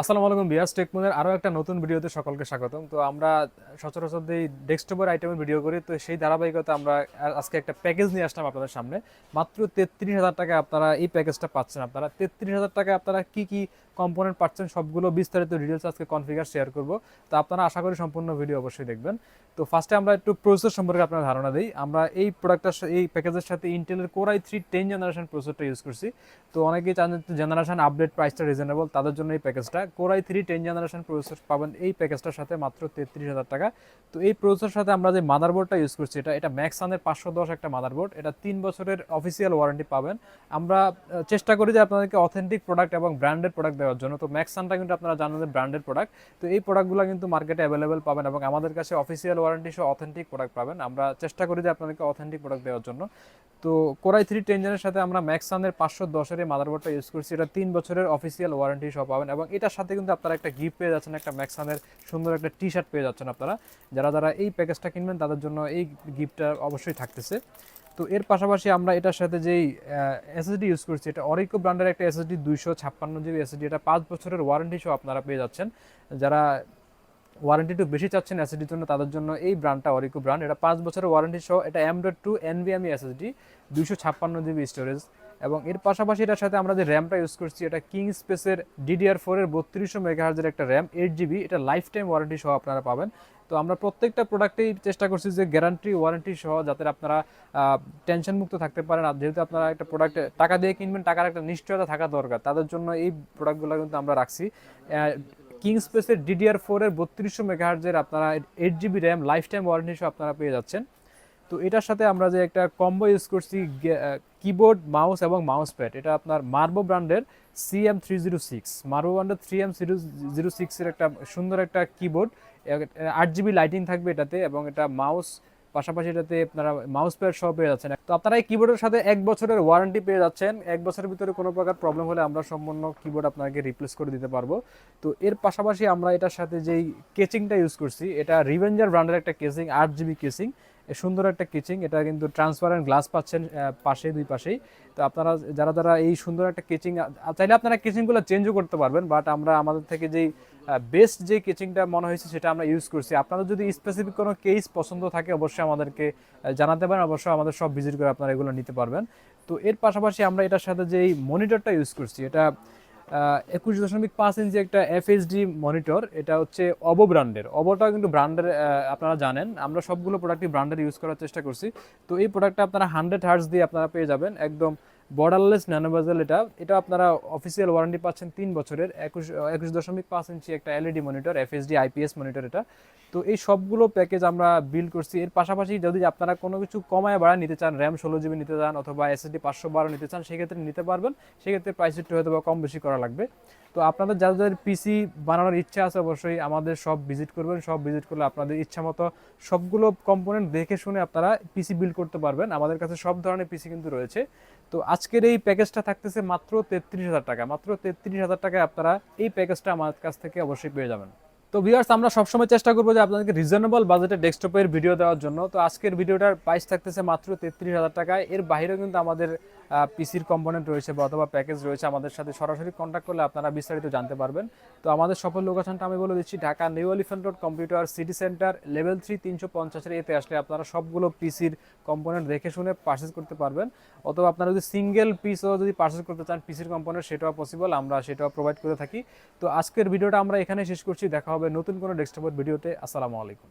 আসসালামু আলাইকুম বিয়াস টেকমোনের আরও একটা নতুন ভিডিওতে সকলকে স্বাগতম। তো আমরা সচরাচর এই ডেস্কটপের আইটেমের ভিডিও করি, তো সেই ধারাবাহিকতা আমরা আজকে একটা প্যাকেজ নিয়ে আসলাম আপনাদের সামনে। মাত্র তেত্রিশ হাজার টাকা আপনারা এই প্যাকেজটা পাচ্ছেন আপনারা। তেত্রিশ হাজার টাকা আপনারা কি কি কম্পোনেন্ট পাচ্ছেন সবগুলো বিস্তারিত ডিটেলস আজকে কনফিগার শেয়ার করব। তো আপনারা আশা করি সম্পূর্ণ ভিডিও অবশ্যই দেখবেন। তো ফার্স্টে আমরা একটু প্রসেসর সম্পর্কে আপনার ধারণা দিই। আমরা এই প্রোডাক্টটার এই প্যাকেজের সাথে ইন্টেলের core i three ten generation প্রসেসরটা use করছি। তো অনেকেই চান জেনারেশন আপডেট প্রাইসটা রিজনেবল তাদের জন্য এই প্যাকেজটা core i three ten generation processor পাবেন এই প্যাকেজটার সাথে মাত্র তেত্রিশ হাজার টাকা। তো এই প্রসেসর সাথে আমরা যে মাদারবোর্ডটা ইউজ করছি, এটা এটা ম্যাক্সানের পাঁচশো দশ একটা মাদারবোর্ড, এটা তিন বছরের অফিসিয়াল ওয়ারেন্টি পাবেন। আমরা চেষ্টা করি যে আপনাদেরকে অথেন্টিক প্রোডাক্ট এবং ব্র্যান্ডেড প্রোডাক্ট দেওয়ার জন্য। তো ম্যাক্সানটা কিন্তু আপনারা জানেন যে ব্র্যান্ডেড প্রোডাক্ট তো এই প্রোডাক্টগুলো কিন্তু মার্কেটে অ্যাভেলেবেল পাবেন এবং আমাদের কাছে অফিসিয়াল ওয়ারেন্টি সহ অথেন্টিক প্রোডাক্ট পাবেন। আমরা চেষ্টা করি যে আপনাদেরকে অথেন্টিক প্রোডাক্ট দেওয়ার জন্য। তো কোরাই থ্রি টেনজনের সাথে আমরা ম্যাক্সানের পাঁচশো দশের এই মাদারবোর্ডটা ইউজ করছি। এটা তিন বছরের অফিসিয়াল ওয়ারেন্টি সহ পাবেন এবং এটার সাথে কিন্তু আপনারা একটা গিফট পেয়ে যাচ্ছেন, একটা ম্যাক্সানের সুন্দর একটা টি শার্ট পেয়ে যাচ্ছেন আপনারা। যারা যারা এই প্যাকেজটা কিনবেন, তাদের জন্য এই গিফটটা অবশ্যই থাকতেছে। তো এর পাশাপাশি আমরা এটার সাথে যেই এসএসডি ইউজ করছি, এটা অরিকো ব্র্যান্ডের একটা এসএসডি দুইশো ছাপ্পান্ন জিবি এসএসডি এটা পাঁচ বছরের ওয়ারেন্টি সহ আপনারা পেয়ে যাচ্ছেন। যারা ওয়ারেন্টি একটু বেশি চাচ্ছেন এসএসডির জন্য, তাদের জন্য এই ব্র্যান্ডটা অরিকো ব্র্যান্ড এটা পাঁচ বছরের ওয়ারেন্টি সহ, এটা এমডট টু এনভিএমই এসএসডি দুইশো ছাপ্পান্ন জিবি স্টোরেজ এবং এর পাশাপাশি এটার সাথে আমরা যে র্যামটা ইউজ করছি, এটা কিং স্পেসের ডিডিআর ফোরের বত্রিশশো মেগাহার্জের একটা র্যাম এইট জিবি এটা লাইফ টাইম ওয়ারেন্টি সহ আপনারা পাবেন। তো আমরা প্রত্যেকটা প্রোডাক্টেই চেষ্টা করছি যে গ্যারান্টি ওয়ারেন্টি সহ যাতে আপনারা টেনশন মুক্ত থাকতে পারেন। আর যেহেতু আপনারা একটা প্রোডাক্ট টাকা দিয়ে কিনবেন, টাকার একটা নিশ্চয়তা থাকা দরকার, তাদের জন্য এই প্রোডাক্টগুলো কিন্তু আমরা রাখছি। কিং স্পেসের ডিডিআর ফোরের বত্রিশশো মেগাহার্জের আপনারা eight GB RAM lifetime warranty সহ আপনারা পেয়ে যাচ্ছেন। তো এটার সাথে আমরা যে একটা কম্বো ইউজ করছি কিবোর্ড মাউস এবং মাউস প্যাড এটা আপনার মার্বো ব্র্যান্ডের C M three zero six Marvo ব্র্যান্ডের থ্রি এম জিরো জিরো সিক্সের একটা সুন্দর একটা কিবোর্ড আট জিবি লাইটিং থাকবে এটাতে এবং এটা মাউস পাশাপাশি এটাতে আপনারা মাউস প্যাড সহ পেয়ে যাচ্ছেন। তো আপনারা এই কিবোর্ডের সাথে এক বছরের ওয়ারেন্টি পেয়ে যাচ্ছেন। এক বছরের ভিতরে কোনো প্রকার প্রবলেম হলে আমরা সম্পূর্ণ কিবোর্ড আপনাকে রিপ্লেস করে দিতে পারব। তো এর পাশাপাশি আমরা এটার সাথে যেই কেচিংটা ইউজ করছি, এটা রিভেঞ্জার ব্র্যান্ডের একটা কেসিং আট জিবি এ সুন্দর একটা কিচিং। এটা কিন্তু ট্রান্সপারেন্ট গ্লাস পাচ্ছেন পাশে দুই পাশেই। তো আপনারা যারা যারা এই সুন্দর একটা কিচিং চাইলে আপনারা কিচিংগুলো চেঞ্জও করতে পারবেন বাট আমরা, আমাদের থেকে যেই বেস্ট যে কিচিংটা মনে হয়েছে সেটা আমরা ইউজ করছি। আপনাদের যদি স্পেসিফিক কোনো কেস পছন্দ থাকে, অবশ্যই আমাদেরকে জানাতে পারেন। অবশ্যই আমাদের সব ভিজিট করে আপনারা এগুলো নিতে পারবেন। তো এর পাশাপাশি আমরা এটার সাথে যেই মনিটরটা ইউজ করছি, এটা একুশ দশমিক পাঁচ ইঞ্চি একটা এফএসডি মনিটর এটা হচ্ছে অবো ব্র্যান্ডের অবোটাও কিন্তু ব্র্যান্ডের আপনারা জানেন। আমরা সবগুলো প্রোডাক্টই ব্র্যান্ডের ইউজ করার চেষ্টা করছি। তো এই প্রোডাক্টটা আপনারা হান্ড্রেড হার্স দিয়ে আপনারা পেয়ে যাবেন। একদম বর্ডারলেস ন্যানোবাজেল এটা। এটা আপনারা অফিসিয়াল ওয়ারেন্টি পাচ্ছেন তিন বছরের। একুশ একুশ দশমিক পাঁচ ইঞ্চি একটা LED monitor FSD IPS monitor এটা। তো এই সবগুলো প্যাকেজ আমরা বিল করছি। এর পাশাপাশি যদি আপনারা কোনো কিছু কমায় বাড়া নিতে চান র্যাম ষোলো জিবি নিতে চান অথবা এসএসডি পাঁচশো বারো নিতে চান, সেক্ষেত্রে নিতে পারবেন। সেক্ষেত্রে প্রাইস একটু হয়তো কম বেশি করা লাগবে। তো আপনাদের যাদের পিসি বানানোর ইচ্ছা আছে অবশ্যই আমাদের সব ভিজিট করবেন। সব ভিজিট করলে আপনাদের ইচ্ছা মতো সবগুলো কম্পোনেন্ট দেখে শুনে আপনারা পিসি বিল্ড করতে পারবেন। আমাদের কাছে সব ধরনের পিসি কিন্তু রয়েছে। তো আজকের এই প্যাকেজটা থাকতেছে মাত্র তেত্রিশ হাজার টাকা। মাত্র তেত্রিশ হাজার টাকায় আপনারা এই প্যাকেজটা আমার কাছ থেকে অবশ্যই পেয়ে যাবেন। তো ভিউয়ার্স আমরা সবসময় চেষ্টা করব যে আপনাদেরকে রিজনেবল বাজেটে ডেস্কটপের ভিডিও দেওয়ার জন্য। তো আজকের ভিডিওটার প্রাইস থাকতেছে মাত্র তেত্রিশ হাজার টাকায় এর বাইরেও কিন্তু আমাদের পিসির কম্পোনেন্ট রয়েছে বা অথবা প্যাকেজ রয়েছে আমাদের সাথে। সরাসরি কন্ট্যাক্ট করলে আপনারা বিস্তারিত জানতে পারবেন। তো আমাদের সফল লোকেশনটা আমি বলে দিচ্ছি, Dhaka New Elephant Road Computer City Centre level three তিনশো পঞ্চাশের এতে আসলে আপনারা সবগুলো পিসির কম্পোনেন্ট দেখে শুনে পারচেস করতে পারবেন। অথবা আপনারা যদি সিঙ্গেল পিসও যদি পারচেস করতে চান পিসির কম্পোনেন্ট সেটাও পসিবল আমরা সেটাও প্রোভাইড করে থাকি। তো আজকের ভিডিওটা আমরা এখানে শেষ করছি। দেখা হবে নতুন কোনো ডেস্কটপের ভিডিওতে আসসালামু আলাইকুম।